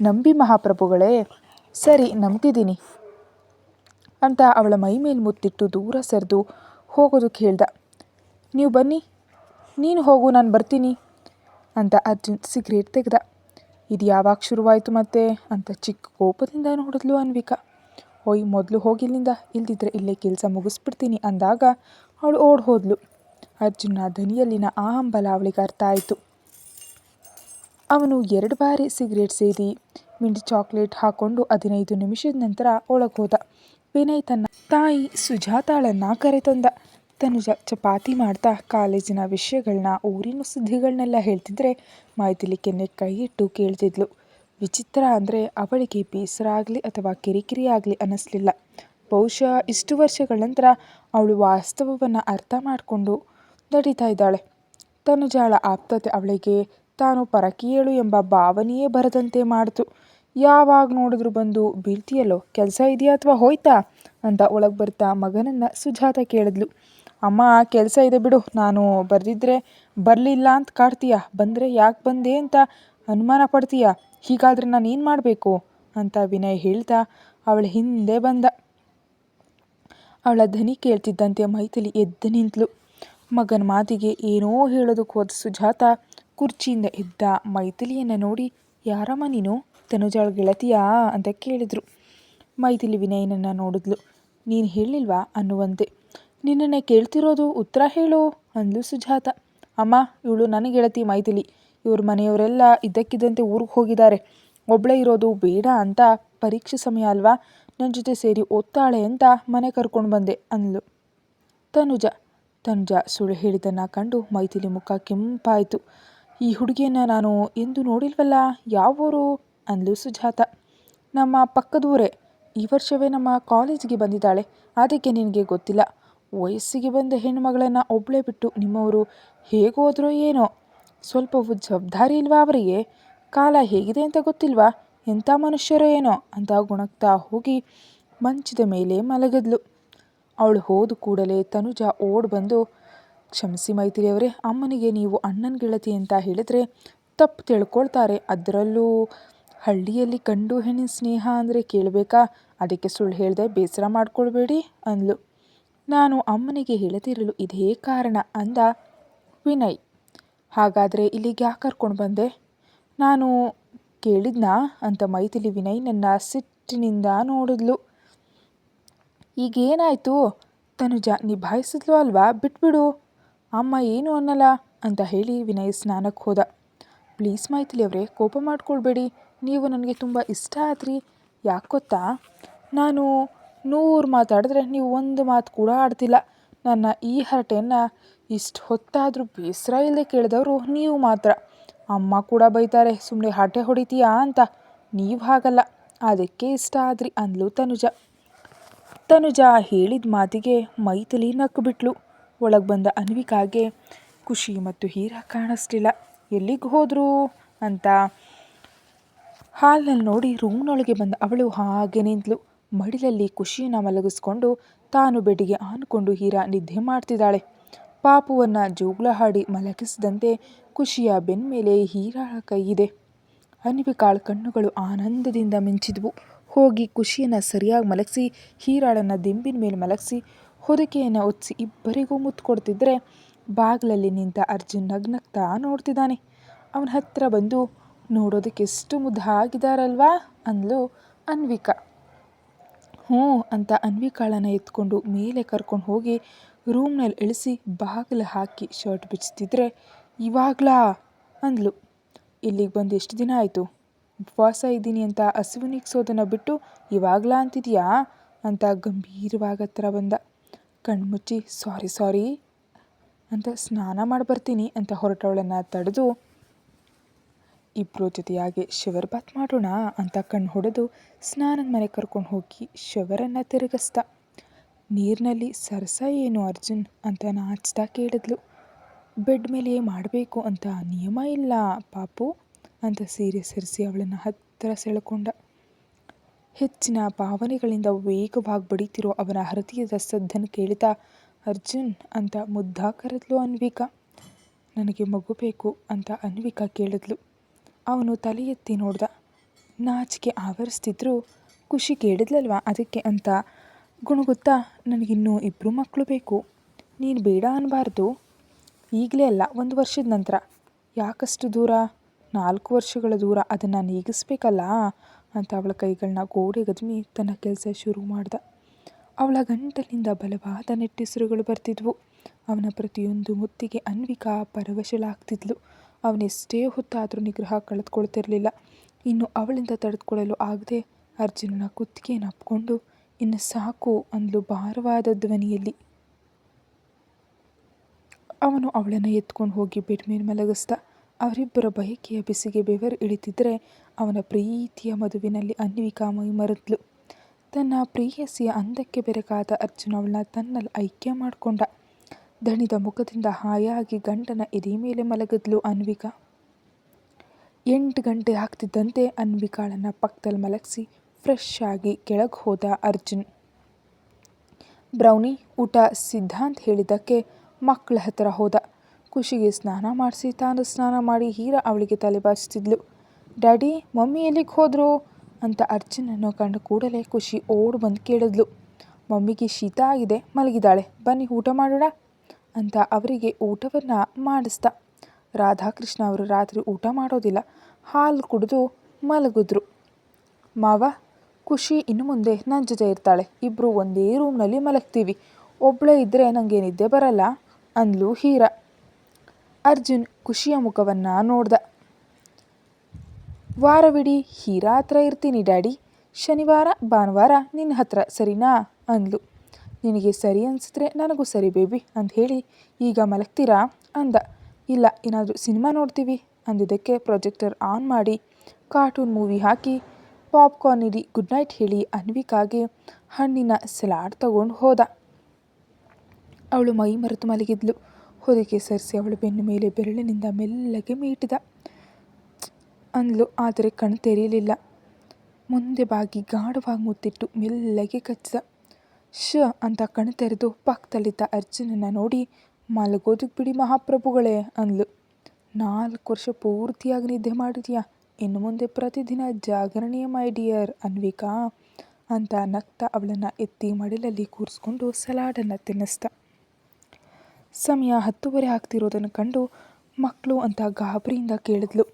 ನಂಬಿ ಮಹಾಪ್ರಭುಗಳೇ, ಸರಿ ನಂಬ್ತಿದ್ದೀನಿ ಅಂತ ಅವಳ ಮೈ ಮೇಲೆ ಮುತ್ತಿಟ್ಟು ದೂರ ಸರಿದು ಹೋಗೋದಕ್ಕೆ ಹೇಳ್ದ ನೀವು ಬನ್ನಿ, ನೀನು ಹೋಗು, ನಾನು ಬರ್ತೀನಿ ಅಂತ ಅರ್ಜುನ್ ಸಿಗರೇಟ್ ತೆಗೆದ. ಇದು ಯಾವಾಗ ಶುರುವಾಯಿತು ಮತ್ತೆ? ಅಂತ ಚಿಕ್ಕ ಕೋಪದಿಂದ ನೋಡಿದ್ಲು ಅನ್ವಿಕಾ. ಓಯ್ ಮೊದಲು ಹೋಗಿಲ್ಲಿಂದ ಇಲ್ದಿದ್ರೆ ಇಲ್ಲೇ ಕೆಲಸ ಮುಗಿಸ್ಬಿಡ್ತೀನಿ ಅಂದಾಗ ಅವಳು ಓಡ್ ಹೋದ್ಲು. ಅರ್ಜುನ ದನಿಯಲ್ಲಿನ ಆ ಹಂಬಲ ಅವಳಿಗೆ ಅರ್ಥ ಆಯಿತು. ಅವನು ಎರಡು ಬಾರಿ ಸಿಗರೇಟ್ ಸೇದಿ ಮಿಂಡಿ ಚಾಕ್ಲೇಟ್ ಹಾಕ್ಕೊಂಡು ಹದಿನೈದು ನಿಮಿಷದ ನಂತರ ಒಳಗೆ ಹೋದ. ವಿನಯ್ ತನ್ನ ತಾಯಿ ಸುಜಾತಾಳನ್ನು ಕರೆತಂದ. ತನುಜ ಚಪಾತಿ ಮಾಡ್ತಾ ಕಾಲೇಜಿನ ವಿಷಯಗಳನ್ನ ಊರಿನ ಸುದ್ದಿಗಳನ್ನೆಲ್ಲ ಹೇಳ್ತಿದ್ರೆ ಮಾಹಿತಿಲಿ ಕೆನ್ನೆ ಕೈ ಇಟ್ಟು ಕೇಳ್ತಿದ್ಲು. ವಿಚಿತ್ರ ಅಂದರೆ ಅವಳಿಗೆ ಬೇಸರ ಆಗಲಿ ಅಥವಾ ಕಿರಿಕಿರಿ ಆಗಲಿ ಅನ್ನಿಸ್ಲಿಲ್ಲ ಬಹುಶಃ ಇಷ್ಟು ವರ್ಷಗಳ ನಂತರ ಅವಳು ವಾಸ್ತವವನ್ನು ಅರ್ಥ ಮಾಡಿಕೊಂಡು ನಡೀತಾ ಇದ್ದಾಳೆ. ತನುಜಾಳ ಆಪ್ತತೆ ಅವಳಿಗೆ ತಾನು ಪರಕೀಯಳು ಎಂಬ ಭಾವನೆಯೇ ಬರದಂತೆ ಮಾಡಿತು. ಯಾವಾಗ ನೋಡಿದ್ರು ಬಂದು, ಬೀಳ್ತೀಯಲ್ಲೋ, ಕೆಲಸ ಇದೆಯಾ ಅಥವಾ ಹೋಯ್ತಾ? ಅಂತ ಒಳಗೆ ಬರ್ತಾ ಮಗನನ್ನು ಸುಜಾತ ಕೇಳಿದ್ಲು. ಅಮ್ಮ, ಕೆಲಸ ಇದೆ ಬಿಡು. ನಾನು ಬರೆದಿದ್ರೆ ಬರಲಿಲ್ಲ ಅಂತ ಕಾಡ್ತೀಯ? ಬಂದರೆ ಯಾಕೆ ಬಂದೆ ಅಂತ ಅನುಮಾನ ಪಡ್ತೀಯ? ಹೀಗಾದರೆ ನಾನು ಏನು ಮಾಡಬೇಕು? ಅಂತ ವಿನಯ್ ಹೇಳ್ತಾ ಅವಳ ಹಿಂದೆ ಬಂದ. ಅವಳ ಧನಿ ಕೇಳ್ತಿದ್ದಂತೆ ಮೈಥಿಲಿ ಎದ್ದು ನಿಂತಳು ಮಗನ ಮಾತಿಗೆ ಏನೋ ಹೇಳೋದಕ್ಕೆ ಹೋದ ಸುಜಾತ ಕುರ್ಚಿಯಿಂದ ಎದ್ದ ಮೈಥಿಲಿಯನ್ನು ನೋಡಿ, ಯಾರಮ್ಮ ನೀನು? ತನುಜಾಳ ಗೆಳತಿಯಾ? ಅಂತ ಕೇಳಿದ್ರು. ಮೈಥಿಲಿ ವಿನಯನನ್ನು ನೋಡಿದ್ಲು. ನೀನು ಹೇಳಿಲ್ವಾ? ಅನ್ನುವಂತೆ. ನಿನ್ನನ್ನೇ ಕೇಳ್ತಿರೋದು ಉತ್ತರ ಹೇಳು, ಅಂದ್ಲು ಸುಜಾತ. ಅಮ್ಮ, ಇವಳು ನನ್ನ ಗೆಳತಿ ಮೈಥಿಲಿ. ಇವ್ರ ಮನೆಯವರೆಲ್ಲ ಇದ್ದಕ್ಕಿದ್ದಂತೆ ಊರಿಗೆ ಹೋಗಿದ್ದಾರೆ. ಒಬ್ಬಳೇ ಇರೋದು ಬೇಡ ಅಂತ ಪರೀಕ್ಷೆ ಸಮಯ ಅಲ್ವಾ? ನನ್ನ ಜೊತೆ ಸೇರಿ ಓದ್ತಾಳೆ ಅಂತ ಮನೆ ಕರ್ಕೊಂಡು ಬಂದೆ ಅಂದ್ಲು. ತನುಜ ತನುಜ ಸುಳ್ಳು ಹೇಳಿದ್ದನ್ನು ಕಂಡು ಮೈಥಿಲಿ ಮುಖ ಕೆಂಪಾಯಿತು. ಈ ಹುಡುಗಿಯನ್ನು ನಾನು ಎಂದು ನೋಡಿಲ್ವಲ್ಲ ಯಾವ ಊರು ಅಂದ್ಲು ಸುಜಾತ. ನಮ್ಮ ಪಕ್ಕದೂರೇ, ಈ ವರ್ಷವೇ ನಮ್ಮ ಕಾಲೇಜಿಗೆ ಬಂದಿದ್ದಾಳೆ. ಅದಕ್ಕೆ ನಿನಗೆ ಗೊತ್ತಿಲ್ಲ. ವಯಸ್ಸಿಗೆ ಬಂದ ಹೆಣ್ಣುಮಗಳನ್ನು ಒಬ್ಬಳೇ ಬಿಟ್ಟು ನಿಮ್ಮವರು ಹೇಗೋದ್ರೋ ಏನೋ? ಸ್ವಲ್ಪವೂ ಜವಾಬ್ದಾರಿ ಇಲ್ವಾ ಅವರಿಗೆ? ಕಾಲ ಹೇಗಿದೆ ಅಂತ ಗೊತ್ತಿಲ್ವಾ? ಎಂಥ ಮನುಷ್ಯರೋ ಏನೋ ಅಂತ ಗುಣಗ್ತಾ ಹೋಗಿ ಮಂಚದ ಮೇಲೆ ಮಲಗಿದ್ಲು. ಅವಳು ಹೋದ ಕೂಡಲೇ ತನುಜ ಓಡ್ ಬಂದು, ಕ್ಷಮಿಸಿ ಮೈತ್ರಿಯವರೇ ಅಮ್ಮನಿಗೆ ನೀವು ಅಣ್ಣನ ಗೆಳತಿ ಅಂತ ಹೇಳಿದರೆ ತಪ್ಪು ತಿಳ್ಕೊಳ್ತಾರೆ. ಅದರಲ್ಲೂ ಹಳ್ಳಿಯಲ್ಲಿ ಗಂಡು ಹೆಣ್ಣಿನ ಸ್ನೇಹ ಅಂದರೆ ಕೇಳಬೇಕಾ? ಅದಕ್ಕೆ ಸುಳ್ಳು ಹೇಳಿದೆ ಬೇಸರ ಮಾಡ್ಕೊಳ್ಬೇಡಿ ಅಂದ್ಲು. ನಾನು ಅಮ್ಮನಿಗೆ ಹೇಳದಿರಲು ಇದೇ ಕಾರಣ ಅಂದ ವಿನಯ್. ಹಾಗಾದರೆ ಇಲ್ಲಿಗೆ ಯಾಕೆ ಕರ್ಕೊಂಡು ಬಂದೆ? ನಾನು ಕೇಳಿದ್ನಾ? ಅಂತ ಮೈಥಿಲಿ ವಿನಯ್ ನನ್ನ ಸಿಟ್ಟಿನಿಂದ ನೋಡಿದ್ಲು. ಈಗೇನಾಯಿತು? ತನುಜ ನಿಭಾಯಿಸಿದ್ಲು ಅಲ್ವಾ? ಬಿಟ್ಬಿಡು. ಅಮ್ಮ ಏನು ಅನ್ನಲ್ಲ? ಅಂತ ಹೇಳಿ ವಿನಯ್ ಸ್ನಾನಕ್ಕೆ ಹೋದ. ಪ್ಲೀಸ್ ಮೈಥಿಲಿ ಅವರೇ, ಕೋಪ ಮಾಡ್ಕೊಳ್ಬೇಡಿ. ನೀವು ನನಗೆ ತುಂಬ ಇಷ್ಟ ಆದ್ರಿ. ಯಾಕೆ ಗೊತ್ತಾ? ನಾನು ನೂರು ಮಾತಾಡಿದ್ರೆ ನೀವು ಒಂದು ಮಾತು ಕೂಡ ಆಡ್ತಿಲ್ಲ. ನನ್ನ ಈ ಹರಟೆಯನ್ನು ಇಷ್ಟು ಹೊತ್ತಾದರೂ ಬೇಸರ ಇಲ್ಲದೆ ಕೇಳಿದವರು ನೀವು ಮಾತ್ರ. ಅಮ್ಮ ಕೂಡ ಬೈತಾರೆ ಸುಮ್ಮನೆ ಹರಟೆ ಹೊಡಿತೀಯಾ ಅಂತ. ನೀವು ಹಾಗಲ್ಲ, ಅದಕ್ಕೆ ಇಷ್ಟ ಆದ್ರಿ ಅಂದ್ಲು ತನುಜ. ತನುಜ ಹೇಳಿದ ಮಾತಿಗೆ ಮೈತಲಿ ನಕ್ಕು ಬಿಟ್ಲು ಒಳಗೆ ಬಂದ ಅನ್ವಿಕಾಗೆ, ಖುಷಿ ಮತ್ತು ಹೀರಾ ಕಾಣಿಸ್ಲಿಲ್ಲ, ಎಲ್ಲಿಗೆ ಹೋದ್ರು? ಅಂತ. ಹಾಲ್ನಲ್ಲಿ ನೋಡಿ ರೂಮ್ನೊಳಗೆ ಬಂದ ಅವಳು ಹಾಗೆ ನಿಂತಳು ಮಡಿಲಲ್ಲಿ ಖುಷಿಯನ್ನು ಮಲಗಿಸ್ಕೊಂಡು ತಾನು ಬೆಡಿಗೆ ಆನ್ಕೊಂಡು ಹೀರಾ ನಿದ್ದೆ ಮಾಡ್ತಿದ್ದಾಳೆ. ಪಾಪುವನ್ನ ಜೋಗ್ಲ ಹಾಡಿ ಮಲಗಿಸಿದಂತೆ ಖುಷಿಯ ಬೆನ್ಮೇಲೆ ಹೀರಾಳ ಕೈಯಿದೆ. ಅನ್ವಿಕಾಳ ಕಣ್ಣುಗಳು ಆನಂದದಿಂದ ಮಿಂಚಿದ್ವು. ಹೋಗಿ ಖುಷಿಯನ್ನು ಸರಿಯಾಗಿ ಮಲಗಿಸಿ, ಹೀರಾಳನ್ನು ದಿಂಬಿನ ಮೇಲೆ ಮಲಗಿಸಿ, ಹೊದಿಕೆಯನ್ನು ಒತ್ತಿಸಿ ಇಬ್ಬರಿಗೂ ಮುತ್ತು ಕೊಡ್ತಿದ್ರೆ ಬಾಗಿಲಲ್ಲಿ ನಿಂತ ಅರ್ಜುನ್ ನಗ್ನಗ್ತಾ ನೋಡ್ತಿದ್ದಾನೆ. ಅವನ ಹತ್ತಿರ ಬಂದು ನೋಡೋದಕ್ಕೆ ಎಷ್ಟು ಮುದ್ದಾಗಿದ್ದಾರಲ್ವಾ ಅಂದ್ಲು ಅನ್ವಿಕಾ. ಹ್ಞೂ ಅಂತ ಅನ್ವಿಕಾಳನ್ನು ಎತ್ಕೊಂಡು ಮೇಲೆ ಕರ್ಕೊಂಡು ಹೋಗಿ ರೂಮ್ನಲ್ಲಿ ಇಳಿಸಿ ಬಾಗಿಲು ಹಾಕಿ ಶರ್ಟ್ ಬಿಚ್ತಿದ್ರೆ ಇವಾಗ್ಲಾ? ಅಂದ್ಲು. ಇಲ್ಲಿಗೆ ಬಂದು ಎಷ್ಟು ದಿನ ಆಯಿತು? ಉಪವಾಸ ಇದ್ದೀನಿ ಅಂತ ಹಸಿವು ಬಿಟ್ಟು ಇವಾಗ್ಲಾ ಅಂತಿದೆಯಾ? ಅಂತ ಗಂಭೀರವಾಗಿ ಹತ್ರ ಬಂದ. ಕಣ್ಮುಚ್ಚಿ ಸಾರಿ ಸಾರಿ, ಅಂತ ಸ್ನಾನ ಮಾಡಿ ಬರ್ತೀನಿ ಅಂತ ಹೊರಟವಳನ್ನು ತಡೆದು ಇಬ್ಬರು ಜೊತೆಯಾಗಿ ಶಿವರ್ ಬಾತ್ ಮಾಡೋಣ ಅಂತ ಕಣ್ಣು ಹೊಡೆದು ಸ್ನಾನದ ಮನೆ ಕರ್ಕೊಂಡು ಹೋಗಿ ಶಿವರನ್ನು ತಿರುಗಿಸ್ದ. ನೀರಿನಲ್ಲಿ, ಸರಸ ಏನು ಅರ್ಜುನ್? ಅಂತ ನಾಚ್ತಾ ಕೇಳಿದ್ಲು. ಬೆಡ್ ಮೇಲೆ ಮಾಡಬೇಕು ಅಂತ ನಿಯಮ ಇಲ್ಲ ಪಾಪು, ಅಂತ ಸೀರೆ ಸರಿಸಿ ಅವಳನ್ನು ಹತ್ತಿರ ಸೆಳ್ಕೊಂಡ. ಹೆಚ್ಚಿನ ಭಾವನೆಗಳಿಂದ ವೇಗವಾಗಿ ಬಡಿತಿರೋ ಅವನ ಹೃದಯದ ಸದ್ದನ್ನು ಕೇಳಿದ ಅರ್ಜುನ್ ಅಂತ ಮುದ್ದಾ ಕರೆದ್ಲು ಅನ್ವಿಕಾ. ನನಗೆ ಮಗು ಬೇಕು, ಅಂತ ಅನ್ವಿಕಾ ಕೇಳಿದ್ಲು. ಅವನು ತಲೆ ಎತ್ತಿ ನೋಡ್ದ. ನಾಚಿಕೆ ಆವರಿಸ್ತಿದ್ರು, ಖುಷಿ ಕೇಳಿದ್ಲಲ್ವ ಅದಕ್ಕೆ ಅಂತ. ಗುಣಗುತ್ತಾ, ನನಗಿನ್ನೂ ಇಬ್ಬರು ಮಕ್ಕಳು ಬೇಕು. ನೀನು ಬೇಡ ಅನ್ನಬಾರ್ದು ಈಗಲೇ ಅಲ್ಲ, ಒಂದು ವರ್ಷದ ನಂತರ. ಯಾಕಷ್ಟು ದೂರ? ನಾಲ್ಕು ವರ್ಷಗಳ ದೂರ. ಅದನ್ನು ನೀಗಿಸ್ಬೇಕಲ್ಲ ಅಂತ ಅವಳ ಕೈಗಳನ್ನ ಗೋಡೆಗದ್ಮಿ ತನ್ನ ಕೆಲಸ ಶುರು ಮಾಡ್ದ. ಅವಳ ಗಂಟಲಿಂದ ಬಲವಾದ ನೆಟ್ಟಿಸಿರುಗಳು ಬರ್ತಿದ್ವು. ಅವನ ಪ್ರತಿಯೊಂದು ಮುತ್ತಿಗೆ ಅನ್ವಿಕಾ ಪರವಶಳಾಗ್ತಿದ್ಲು. ಅವನೆಷ್ಟೇ ಹೊತ್ತಾದರೂ ನಿಗ್ರಹ ಕಳೆದುಕೊಳ್ತಿರಲಿಲ್ಲ. ಇನ್ನು ಅವಳಿಂದ ತಡೆದುಕೊಳ್ಳಲು ಆಗದೆ ಅರ್ಜುನನ ಕುತ್ತಿಗೆಯನ್ನು ಅಪ್ಪಿಕೊಂಡು, ಇನ್ನು ಸಾಕು ಅಂದಲು ಭಾರವಾದ ಧ್ವನಿಯಲ್ಲಿ. ಅವನು ಅವಳನ್ನು ಎತ್ಕೊಂಡು ಹೋಗಿ ಬೆಡ್ ಮೇಲೆ ಮಲಗಿಸ್ದ. ಅವರಿಬ್ಬರ ಬಯಕೆಯ ಬಿಸಿಗೆ ಬೆವರು ಇಳಿತಿದ್ದರೆ ಅವನ ಪ್ರೀತಿಯ ಮದುವಿನಲ್ಲಿ ಅನ್ವಿಕಾ ಮರೆದ್ಲು. ತನ್ನ ಪ್ರೇಯಸಿಯ ಅಂದಕ್ಕೆ ಬೆರಗಾದ ಅರ್ಜುನ ಅವಳನ್ನ ತನ್ನಲ್ಲಿ ಐಕ್ಯ ಮಾಡಿಕೊಂಡ. ದಣಿದ ಮುಖದಿಂದ ಹಾಯಾಗಿ ಗಂಟನ ಎದೆ ಮೇಲೆ ಮಲಗಿದ್ಲು ಅನ್ವಿಕಾ. ಎಂಟು ಗಂಟೆ ಆಗ್ತಿದ್ದಂತೆ ಅನ್ವಿಕಾಳನ್ನು ಪಕ್ಕದಲ್ಲಿ ಮಲಗಿಸಿ ಫ್ರೆಶ್ ಆಗಿ ಕೆಳಗೆ ಹೋದ ಅರ್ಜುನ್. ಬ್ರೌನಿ, ಊಟ ಸಿದ್ಧಾಂತ್ ಹೇಳಿದ್ದಕ್ಕೆ ಮಕ್ಕಳ ಹತ್ತಿರ ಹೋದ. ಖುಷಿಗೆ ಸ್ನಾನ ಮಾಡಿಸಿ ತಾನು ಸ್ನಾನ ಮಾಡಿ ಹೀರಾ ಅವಳಿಗೆ ತಲೆ ಬಾರಿಸ್ತಿದ್ಲು. ಡ್ಯಾಡಿ, ಮಮ್ಮಿ ಎಲ್ಲಿಗೆ ಹೋದ್ರು? ಅಂತ ಅರ್ಜುನನ್ನು ಕಂಡ ಕೂಡಲೇ ಖುಷಿ ಓಡ್ ಬಂದು ಕೇಳಿದ್ಲು. ಮಮ್ಮಿಗೆ ಶೀತ ಆಗಿದೆ ಮಲಗಿದಾಳೆ ಬನ್ನಿ ಊಟ ಮಾಡೋಣ. ಅಂತ ಅವರಿಗೆ ಊಟವನ್ನು ಮಾಡಿಸ್ದ. ರಾಧಾಕೃಷ್ಣ ಅವರು ರಾತ್ರಿ ಊಟ ಮಾಡೋದಿಲ್ಲ. ಹಾಲು ಕುಡಿದು ಮಲಗಿದ್ರು. ಮಾವ, ಖುಷಿ, ಇನ್ನು ಮುಂದೆ ನನ್ನ ಜೊತೆ ಇರ್ತಾಳೆ. ಇಬ್ಬರು ಒಂದೇ ರೂಮ್ನಲ್ಲಿ ಮಲಗ್ತೀವಿ. ಒಬ್ಬಳೇ ಇದ್ದರೆ ನನಗೆ ನಿದ್ದೆ ಬರಲ್ಲ ಅಂದ್ಲು ಹೀರಾ. ಅರ್ಜುನ್ ಖುಷಿಯ ಮುಖವನ್ನು ನೋಡ್ದ. ವಾರವಿಡೀ ಹೀರಾ ಹತ್ರ ಇರ್ತೀನಿ ಡ್ಯಾಡಿ. ಶನಿವಾರ, ಭಾನುವಾರ ನಿನ್ನ ಹತ್ರ, ಸರಿನಾ? ಅಂದ್ಲು. ನಿನಗೆ ಸರಿ ಅನಿಸಿದ್ರೆ ನನಗೂ ಸರಿ ಬೇಬಿ ಅಂತ ಹೇಳಿ, ಈಗ ಮಲಗ್ತೀರಾ? ಅಂದ. ಇಲ್ಲ ಏನಾದರೂ ಸಿನಿಮಾ ನೋಡ್ತೀವಿ, ಅಂದಿದ್ದಕ್ಕೆ ಪ್ರೊಜೆಕ್ಟರ್ ಆನ್ ಮಾಡಿ ಕಾರ್ಟೂನ್ ಮೂವಿ ಹಾಕಿ, ಪಾಪ್ಕಾರ್ನ್ ಇಡಿ ಗುಡ್ ನೈಟ್, ಹೇಳಿ ಅನ್ವಿಕಾಗೆ ಹಣ್ಣಿನ ಸಲಾಡ್ ತಗೊಂಡು ಹೋದ. ಅವಳು ಮೈ ಮರೆತು ಮಲಗಿದ್ಲು. ಹೊದಿಕೆ ಸರಿಸಿ ಅವಳು ಬೆನ್ನ ಮೇಲೆ ಬೆರಳಿನಿಂದ ಮೆಲ್ಲಗೆ ಮೀಟಿದ. ಅಂದ್ಲು, ಆದರೆ ಕಣ್ ತೆರೆಯಲಿಲ್ಲ. ಮುಂದೆ ಬಾಗಿ ಗಾಢವಾಗಿ ಮುತ್ತಿಟ್ಟು ಮೆಲ್ಲಗೆ ಕಚ್ಚಿದ. ಶ ಅಂತ ಕಣ್ಣು ತೆರೆದು ಪಕ್ಕದಲ್ಲಿದ್ದ ಅರ್ಜುನನ ನೋಡಿ ಮಲಗೋದಕ್ಕೆ ಬಿಡಿ ಮಹಾಪ್ರಭುಗಳೇ ಅಂದ್ಲು. ನಾಲ್ಕು ವರ್ಷ ಪೂರ್ತಿಯಾಗಿ ನಿದ್ದೆ ಮಾಡಿದ್ಯಾ? ಇನ್ನು ಮುಂದೆ ಪ್ರತಿದಿನ ಜಾಗರಣೆಯ ಮೈ ಡಿಯರ್ ಅನ್ವಿಕಾ ಅಂತ ನಗ್ತಾ ಅವಳನ್ನು ಎತ್ತಿ ಮಡಿಲಲ್ಲಿ ಕೂರಿಸ್ಕೊಂಡು ಸಲಾಡನ್ನು ತಿನ್ನಿಸ್ದ. ಸಮಯ ಹತ್ತುವರೆ ಆಗ್ತಿರೋದನ್ನು ಕಂಡು ಮಕ್ಕಳು ಅಂತ ಗಾಬರಿಯಿಂದ ಕೇಳಿದ್ಲು.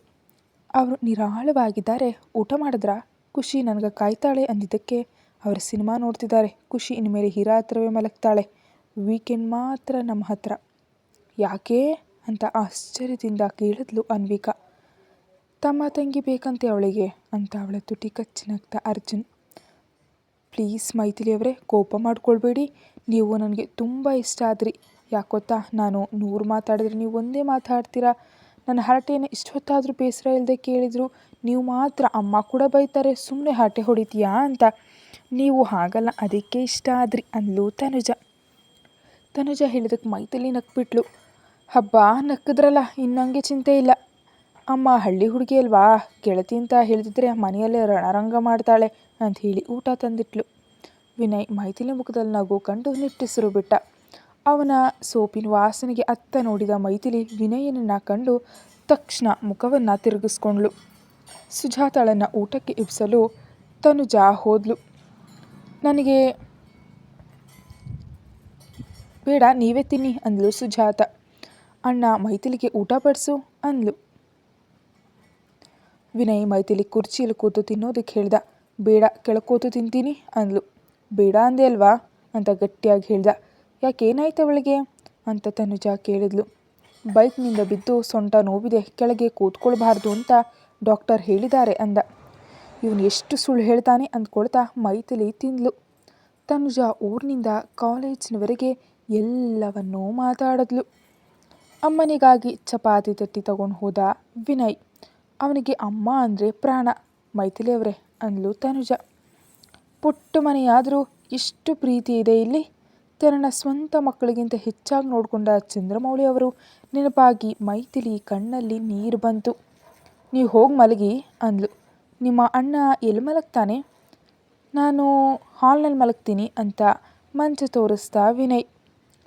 ಅವರು ನಿರಾಳವಾಗಿದ್ದಾರೆ, ಊಟ ಮಾಡಿದ್ರಾ? ಖುಷಿ ನನಗೆ ಕಾಯ್ತಾಳೆ ಅಂದಿದ್ದಕ್ಕೆ ಅವರು ಸಿನಿಮಾ ನೋಡ್ತಿದ್ದಾರೆ. ಖುಷಿ, ಇನ್ಮೇಲೆ ಹೀರಾ ಹತ್ರವೇ ಮಲಗ್ತಾಳೆ. ವೀಕೆಂಡ್ ಮಾತ್ರ ನಮ್ಮ ಹತ್ರ. ಯಾಕೆ ಅಂತ ಆಶ್ಚರ್ಯದಿಂದ ಕೇಳಿದ್ಲು ಅನ್ವಿಕಾ. ತಮ್ಮ ತಂಗಿ ಬೇಕಂತೆ ಅವಳಿಗೆ ಅಂತ ಅವಳ ತುಟಿ ಕಚ್ಚಿ ನಗ್ತ ಅರ್ಜುನ್. ಪ್ಲೀಸ್ ಮೈಥಿಲಿ ಅವರೇ, ಕೋಪ ಮಾಡ್ಕೊಳ್ಬೇಡಿ. ನೀವು ನನಗೆ ತುಂಬ ಇಷ್ಟ ಆದ್ರಿ. ಯಾಕೊತ್ತಾ ನಾನು ನೂರು ಮಾತಾಡಿದ್ರೆ ನೀವು ಒಂದೇ ಮಾತಾಡ್ತೀರಾ? ನನ್ನ ಹರಟೆಯನ್ನು ಇಷ್ಟೊತ್ತಾದರೂ ಬೇಸರ ಇಲ್ಲದೆ ಕೇಳಿದರು. ನೀವು ಮಾತ್ರ ಅಮ್ಮ ಕೂಡ ಬೈತಾರೆ. ಸುಮ್ಮನೆ ಹರಟೆ ಹೊಡಿತೀಯಾ? ಅಂತ ನೀವು ಹಾಗಲ್ಲ, ಅದಕ್ಕೆ ಇಷ್ಟ ಆದ್ರಿ ಅಂದ್ಲು ತನುಜ. ತನುಜ ಹೇಳಿದಕ್ಕೆ ಮೈಥಿಲಿ ನಕ್ಬಿಟ್ಲು. ಹಬ್ಬ, ನಕ್ಕಿದ್ರಲ್ಲ, ಇನ್ನಂಗೆ ಚಿಂತೆ ಇಲ್ಲ. ಅಮ್ಮ, ಹಳ್ಳಿ ಹುಡುಗಿ ಅಲ್ವಾ? ಗೆಳತಿ ಅಂತ ಹೇಳಿದ್ರೆ ಮನೆಯಲ್ಲೇ ರಣರಂಗ ಮಾಡ್ತಾಳೆ ಅಂತ ಹೇಳಿ ಊಟ ತಂದಿಟ್ಲು. ವಿನಯ್ ಮೈಥಿಲಿ ಮುಖದಲ್ಲಿ ನಗು ಕಂಡು ನಿಟ್ಟಿಸಿರು ಬಿಟ್ಟ. ಅವನ ಸೋಪಿನ ವಾಸನೆಗೆ ಅತ್ತ ನೋಡಿದ ಮೈಥಿಲಿ ವಿನಯನನ್ನು ಕಂಡು ತಕ್ಷಣ ಮುಖವನ್ನು ತಿರುಗಿಸ್ಕೊಂಡ್ಳು ಸುಜಾತಾಳನ್ನು ಊಟಕ್ಕೆ ಇಬ್ಸಲು ತನುಜ ಹೋದ್ಲು. ನನಗೆ ಬೇಡ, ನೀವೇ ತಿನ್ನಿ ಅಂದಳು ಸುಜಾತ. ಅಣ್ಣ, ಮೈಥಿಲಿಗೆ ಊಟ ಬಡಿಸು ಅಂದ್ಲು. ವಿನಯ್ ಮೈಥಿಲಿ ಕುರ್ಚಿಯಲ್ಲಿ ಕೂತು ತಿನ್ನೋದಕ್ಕೆ ಹೇಳ್ದ, ಬೇಡ, ಕೆಳಕೂತು ತಿಂತೀನಿ ಅಂದ್ಲು. ಬೇಡ ಅಂದೆ ಅಲ್ವಾ? ಅಂತ ಗಟ್ಟಿಯಾಗಿ ಹೇಳ್ದ ಯಾಕೇನಾಯ್ತು ಅವಳಿಗೆ? ಅಂತ ತನುಜ ಕೇಳಿದ್ಲು. ಬೈಕ್ನಿಂದ ಬಿದ್ದು ಸೊಂಟ ನೋವಿದೆ, ಕೆಳಗೆ ಕೂತ್ಕೊಳ್ಬಾರ್ದು ಅಂತ ಡಾಕ್ಟರ್ ಹೇಳಿದ್ದಾರೆ ಅಂದ. ಇವನು ಎಷ್ಟು ಸುಳ್ಳು ಹೇಳ್ತಾನೆ ಅಂದ್ಕೊಳ್ತಾ ಮೈಥಿಲಿ ತಿಂದ್ಲು. ತನುಜ ಊರಿನಿಂದ ಕಾಲೇಜಿನವರೆಗೆ ಎಲ್ಲವನ್ನೂ ಮಾತಾಡಿದ್ಲು. ಅಮ್ಮನಿಗಾಗಿ ಚಪಾತಿ ತಟ್ಟಿ ತಗೊಂಡು ಹೋದ ವಿನಯ್. ಅವನಿಗೆ ಅಮ್ಮ ಅಂದರೆ ಪ್ರಾಣ ಮೈಥಿಲಿಯವರೇ ಅಂದ್ಲು ತನುಜ. ಪುಟ್ಟ ಮನೆಯಾದರೂ ಎಷ್ಟು ಪ್ರೀತಿ ಇದೆ ಇಲ್ಲಿ? ತನ್ನ ಸ್ವಂತ ಮಕ್ಕಳಿಗಿಂತ ಹೆಚ್ಚಾಗಿ ನೋಡಿಕೊಂಡ ಚಂದ್ರಮೌಳಿ ಅವರು ನೆನಪಾಗಿ ಮೈಥಿಲಿ ಕಣ್ಣಲ್ಲಿ ನೀರು ಬಂತು. ನೀವು ಹೋಗಿ ಮಲಗಿ, ಅಂದ್ಲು. ನಿಮ್ಮ ಅಣ್ಣ ಎಲ್ಲಿ ಮಲಗ್ತಾನೆ? ನಾನು ಹಾಲ್ನಲ್ಲಿ ಮಲಗ್ತೀನಿ ಅಂತ ಮಂಚ ತೋರಿಸ್ತಾ ವಿನಯ್.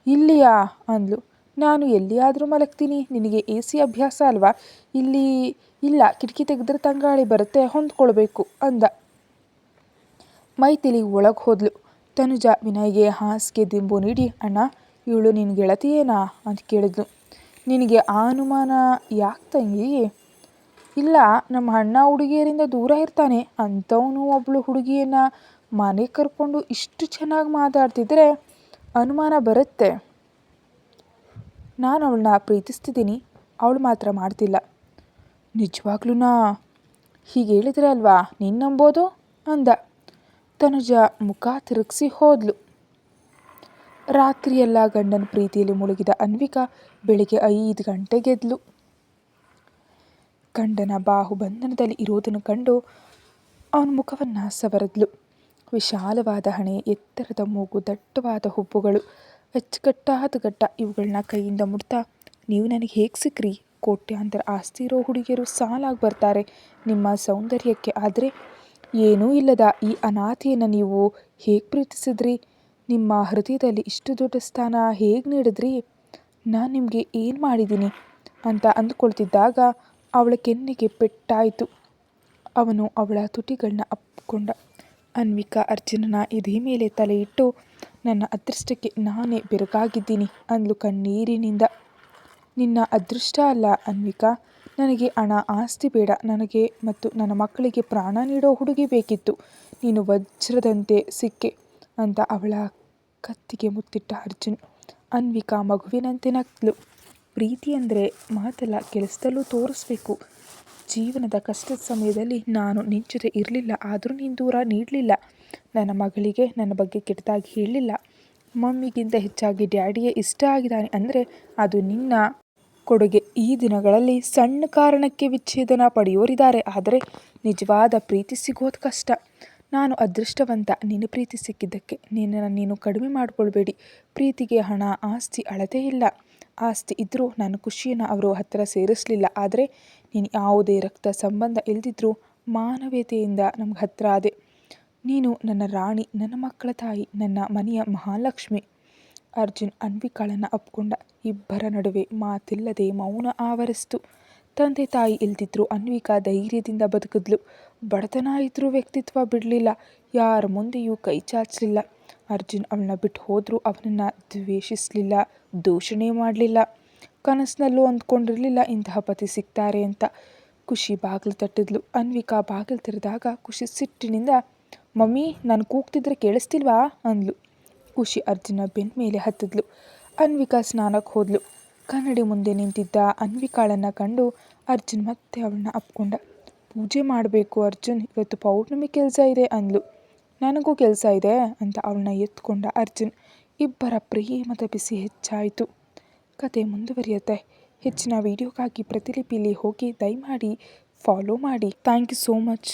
ಇಲ್ಲಿಯಾ? ಅಂದ್ಲು. ನಾನು ಎಲ್ಲಿಯಾದರೂ ಮಲಗ್ತೀನಿ. ನಿನಗೆ ಎ ಸಿ ಅಭ್ಯಾಸ ಅಲ್ವಾ? ಇಲ್ಲಿ ಇಲ್ಲ, ಕಿಟಕಿ ತೆಗೆದ್ರೆ ತಂಗಾಳಿ ಬರುತ್ತೆ, ಹೊಂದ್ಕೊಳ್ಬೇಕು ಅಂದ. ಮೈಥಿಲಿ ಒಳಗೆ ಹೋದ್ಲು. ತನುಜ ವಿನಯ್ಗೆ ಹಾಸಿಗೆ ದಿಂಬು ನೀಡಿ, ಅಣ್ಣ, ಇವಳು ನಿನ್ನ ಗೆಳತಿಯೇನಾ? ಅಂತ ಕೇಳಿದ್ಲು. ನಿನಗೆ ಆ ಅನುಮಾನ ಯಾಕೆ ತಂಗಿ? ಇಲ್ಲ, ನಮ್ಮ ಅಣ್ಣ ಹುಡುಗಿಯರಿಂದ ದೂರ ಇರ್ತಾನೆ. ಅಂಥವನು ಒಬ್ಬಳು ಹುಡುಗಿಯನ್ನು ಮನೆ ಕರ್ಕೊಂಡು ಇಷ್ಟು ಚೆನ್ನಾಗಿ ಮಾತಾಡ್ತಿದ್ರೆ ಅನುಮಾನ ಬರುತ್ತೆ. ನಾನು ಅವಳನ್ನ ಪ್ರೀತಿಸ್ತಿದ್ದೀನಿ, ಅವಳು ಮಾತ್ರ ಮಾಡ್ತಿಲ್ಲ. ನಿಜವಾಗ್ಲೂನಾ ಹೀಗೆ ಹೇಳಿದ್ರೆ ಅಲ್ವಾ? ನೀನು ನಂಬೋದು? ಅಂದ. ತನುಜ ಮುಖ ತಿರುಗಿಸಿ ಹೋದ್ಲು. ರಾತ್ರಿಯೆಲ್ಲ ಗಂಡನ ಪ್ರೀತಿಯಲ್ಲಿ ಮುಳುಗಿದ ಅನ್ವಿಕಾ ಬೆಳಿಗ್ಗೆ ಐದು ಗಂಟೆಗೆದ್ಲು ಗಂಡನ ಬಾಹುಬಂಧನದಲ್ಲಿ ಇರೋದನ್ನು ಕಂಡು ಅವನ ಮುಖವನ್ನು ಸವರದ್ಲು. ವಿಶಾಲವಾದ ಹಣೆ, ಎತ್ತರದ ಮೂಗು, ದಟ್ಟವಾದ ಹುಬ್ಬುಗಳು ಅಚ್ಚುಕಟ್ಟಾದ ಗಡ್ಡ ಇವುಗಳನ್ನ ಕೈಯಿಂದ ಮುಡ್ತಾ ನೀವು ನನಗೆ ಹೇಗೆ ಸಿಕ್ಕ್ರಿ ಕೋಟ್ಯಾಂತರ ಆಸ್ತಿ ಇರೋ ಹುಡುಗಿಯರು ಸಾಲಾಗಿ ಬರ್ತಾರೆ ನಿಮ್ಮ ಸೌಂದರ್ಯಕ್ಕೆ ಆದರೆ ಏನೂ ಇಲ್ಲದ ಈ ಅನಾಥೆಯನ್ನು ನೀವು ಹೇಗೆ ಪ್ರೀತಿಸಿದ್ರಿ? ನಿಮ್ಮ ಹೃದಯದಲ್ಲಿ ಇಷ್ಟು ದೊಡ್ಡ ಸ್ಥಾನ ಹೇಗೆ ನೀಡಿದ್ರಿ? ನಾನು ನಿಮಗೆ ಏನು ಮಾಡಿದ್ದೀನಿ ಅಂತ ಅಂದ್ಕೊಳ್ತಿದ್ದಾಗ ಅವಳ ಕೆನ್ನಿಗೆ ಪೆಟ್ಟಾಯಿತು. ಅವನು ಅವಳ ತುಟಿಗಳನ್ನ ಅಪ್ಪಿಕೊಂಡ. ಅನ್ವಿಕಾ, ಅರ್ಜುನನ ಎದೆ ಮೇಲೆ ತಲೆಯಿಟ್ಟು ನನ್ನ ಅದೃಷ್ಟಕ್ಕೆ ನಾನೇ ಬೆರಗಾಗಿದ್ದೀನಿ ಅಂದ್ಲು ಕಣ್ಣೀರಿನಿಂದ. ನಿನ್ನ ಅದೃಷ್ಟ ಅಲ್ಲ ಅನ್ವಿಕಾ, ನನಗೆ ಹಣ, ಆಸ್ತಿ ಬೇಡ. ನನಗೆ ಮತ್ತು ನನ್ನ ಮಕ್ಕಳಿಗೆ ಪ್ರಾಣ ನೀಡೋ ಹುಡುಗಿ ಬೇಕಿತ್ತು. ನೀನು ವಜ್ರದಂತೆ ಸಿಕ್ಕೆ ಅಂತ ಅವಳ ಕತ್ತಿಗೆ ಮುತ್ತಿಟ್ಟ ಅರ್ಜುನ್. ಅನ್ವಿಕಾ ಮಗುವಿನಂತೆ ನಕ್ಲು ಪ್ರೀತಿ ಅಂದರೆ ಮಾತಲ್ಲ ಕೆಲಸದಲ್ಲೂ ತೋರಿಸ್ಬೇಕು. ಜೀವನದ ಕಷ್ಟದ ಸಮಯದಲ್ಲಿ ನಾನು ನಿನ್ನ ಇರಲಿಲ್ಲ, ಆದರೂ ನೀನು ದೂರ ನೀಡಲಿಲ್ಲ. ನನ್ನ ಮಗಳಿಗೆ ನನ್ನ ಬಗ್ಗೆ ಕೆಟ್ಟದಾಗಿ ಹೇಳಲಿಲ್ಲ. ಮಮ್ಮಿಗಿಂತ ಹೆಚ್ಚಾಗಿ ಡ್ಯಾಡಿಯೇ ಇಷ್ಟ ಆಗಿದ್ದಾನೆ ಅಂದರೆ ಅದು ನಿನ್ನ ಕೊಡುಗೆ. ಈ ದಿನಗಳಲ್ಲಿ ಸಣ್ಣ ಕಾರಣಕ್ಕೆ ವಿಚ್ಛೇದನ ಪಡೆಯೋರಿದ್ದಾರೆ, ಆದರೆ ನಿಜವಾದ ಪ್ರೀತಿ ಸಿಗೋದು ಕಷ್ಟ. ನಾನು ಅದೃಷ್ಟವಂತ, ನಿನ್ನ ಪ್ರೀತಿ ಸಿಕ್ಕಿದ್ದಕ್ಕೆ ನಿನ್ನನ್ನು ನೀನು ಕಡಿಮೆ ಮಾಡಿಕೊಳ್ಬೇಡಿ. ಪ್ರೀತಿಗೆ ಹಣ, ಆಸ್ತಿ, ಅಳತೆ ಇಲ್ಲ. ಆಸ್ತಿ ಇದ್ದರೂ ನಾನು ಖುಷಿಯನ್ನು ಅವರು ಹತ್ತಿರ ಸೇರಿಸಲಿಲ್ಲ. ಆದರೆ ನೀನು ಯಾವುದೇ ರಕ್ತ ಸಂಬಂಧ ಇಲ್ದಿದ್ರೂ ಮಾನವೀಯತೆಯಿಂದ ನಮ್ಗೆ ಹತ್ತಿರ ಆದೆ. ನೀನು ನನ್ನ ರಾಣಿ, ನನ್ನ ಮಕ್ಕಳ ತಾಯಿ, ನನ್ನ ಮನೆಯ ಮಹಾಲಕ್ಷ್ಮಿ. ಅರ್ಜುನ್ ಅನ್ವಿಕಾಳನ್ನು ಅಪ್ಕೊಂಡ ಇಬ್ಬರ ನಡುವೆ ಮಾತಿಲ್ಲದೆ ಮೌನ ಆವರಿಸ್ತು. ತಂದೆ ತಾಯಿ ಇಲ್ದಿದ್ರು ಅನ್ವಿಕಾ ಧೈರ್ಯದಿಂದ ಬದುಕಿದ್ಲು. ಬಡತನ ಇದ್ರೂ ವ್ಯಕ್ತಿತ್ವ ಬಿಡಲಿಲ್ಲ. ಯಾರ ಮುಂದೆಯೂ ಕೈ ಚಾಚಲಿಲ್ಲ. ಅರ್ಜುನ್ ಅವಳನ್ನ ಬಿಟ್ಟು ಹೋದರೂ, ಅವನನ್ನು ದ್ವೇಷಿಸಲಿಲ್ಲ, ದೂಷಣೆ ಮಾಡಲಿಲ್ಲ. ಕನಸಿನಲ್ಲೂ ಅಂದ್ಕೊಂಡಿರಲಿಲ್ಲ, ಇಂತಹ ಪತಿ ಸಿಗ್ತಾರೆ ಅಂತ. ಖುಷಿ ಬಾಗಿಲು ತಟ್ಟಿದ್ಲು. ಅನ್ವಿಕಾ ಬಾಗಿಲು ತೆರೆದಾಗ ಖುಷಿ ಸಿಟ್ಟಿನಿಂದ, ಮಮ್ಮಿ, ನಾನು ಕೂಗ್ತಿದ್ರೆ ಕೇಳಿಸ್ತಿಲ್ವಾ? ಅಂದ್ಲು. ಖುಷಿ ಅರ್ಜುನ ಬೆನ್ನ ಮೇಲೆ ಹತ್ತಿದ್ಲು. ಅನ್ವಿಕಾ ಸ್ನಾನಕ್ಕೆ ಹೋದ್ಲು. ಕನ್ನಡಿ ಮುಂದೆ ನಿಂತಿದ್ದ ಅನ್ವಿಕಾಳನ್ನು ಕಂಡು ಅರ್ಜುನ್ ಮತ್ತೆ ಅವಳನ್ನ ಅಪ್ಕೊಂಡ, ಪೂಜೆ ಮಾಡಬೇಕು ಅರ್ಜುನ್, ಇವತ್ತು ಪೌರ್ಣಮಿ ಕೆಲಸ ಇದೆ, ಅಂದ್ಲು. ನನಗೂ ಕೆಲಸ ಇದೆ ಅಂತ ಅವಳನ್ನ ಎತ್ಕೊಂಡ ಅರ್ಜುನ್. ಇಬ್ಬರ ಪ್ರೇಮದ ಬಿಸಿ ಹೆಚ್ಚಾಯಿತು. ಕತೆ ಮುಂದುವರಿಯುತ್ತೆ. ಹೆಚ್ಚಿನ ವೀಡಿಯೋಗಾಗಿ ಪ್ರತಿಲಿಪಿಲಿ ಹೋಗಿ ದಯಮಾಡಿ ಫಾಲೋ ಮಾಡಿ. Thank you so much